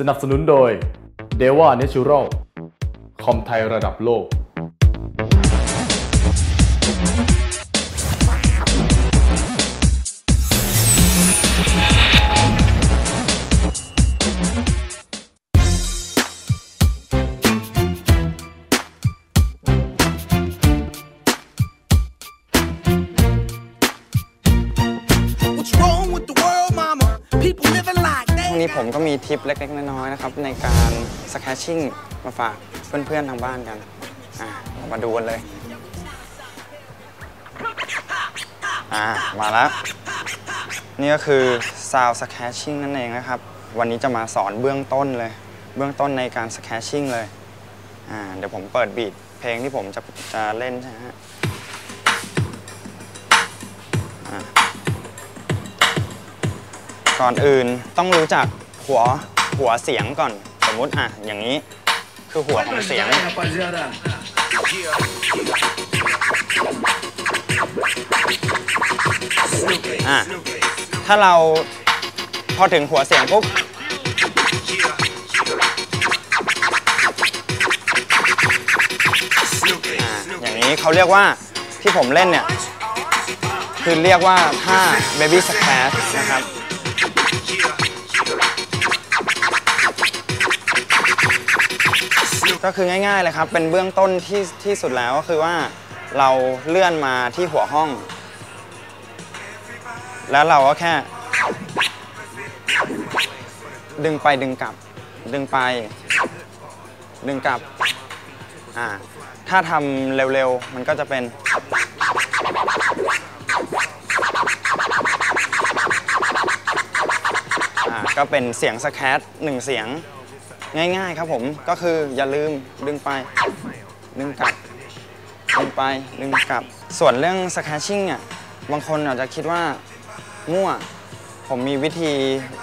สนับสนุนโดย d e w a Natural คอมไทยระดับโลก ช่วง they นี้ผมก็มีทิปเล็กๆ น้อยๆนะครับในการสแคชชิ่งมาฝากเพื่อนๆทางบ้านกันอะเรามาดูกันเลยอ่ามาแล้วนี่ก็คือ Sound Sketching นั่นเองนะครับ วันนี้จะมาสอนเบื้องต้นเลย เบื้องต้นในการ Sketching เลยอ่าเดี๋ยวผมเปิดบีทเพลงที่ผมจะจะเล่นใช่ไหมฮะอ่า ก่อนอื่นต้องรู้จักหัวหัวเสียงก่อนสมมุติอะอย่างนี้คือหัวของเสียง อะ ถ้าเราพอถึงหัวเสียงปุ๊บอะอย่างนี้เขาเรียกว่าที่ผมเล่นเนี่ย คือเรียกว่าท่า baby splash นะครับ ก็คือง่าย ๆเลยครับ เป็นเบื้องต้นที่ที่สุดแล้วก็คือว่าเราเลื่อนมาที่หัวห้อง แล้วเราก็แค่ ดึงไปดึงกลับ ดึงไป ดึงกลับอ่าถ้าทำเร็วๆ มันก็จะเป็นอ่าก็เป็นเสียงสแครหนึ่งเสียง ง่ายๆครับผมก็คืออย่าลืมดึงไปดึงกลับดึงไปดึงกลับ ส่วนเรื่องสแคชชิ่งเนี่ยบางคนอาจจะคิดว่ามั่วผมมีวิธี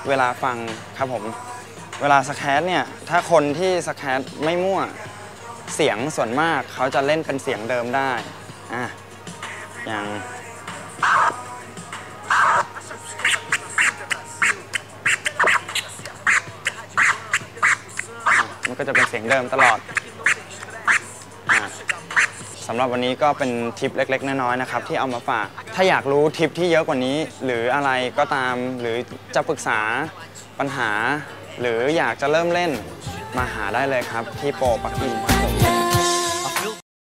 เวลาฟังครับผมเวลาสแครเนี่ยถ้าคนที่สแครไม่มั่วเสียงส่วนมากเขาจะเล่นเป็นเสียงเดิมได้อะอย่าง ก็จะเป็นเสียงเดิมตลอดอสำหรับวันนี้ก็เป็นทิปเล็ก ๆ น้อยๆนะครับที่เอามาฝาก ถ้าอยากรู้ทิปที่เยอะกว่านี้ หรืออะไรก็ตามหรือจะปรึกษาปัญหา หรืออยากจะเริ่มเล่นมาหาได้เลยครับที่โปรปักอิน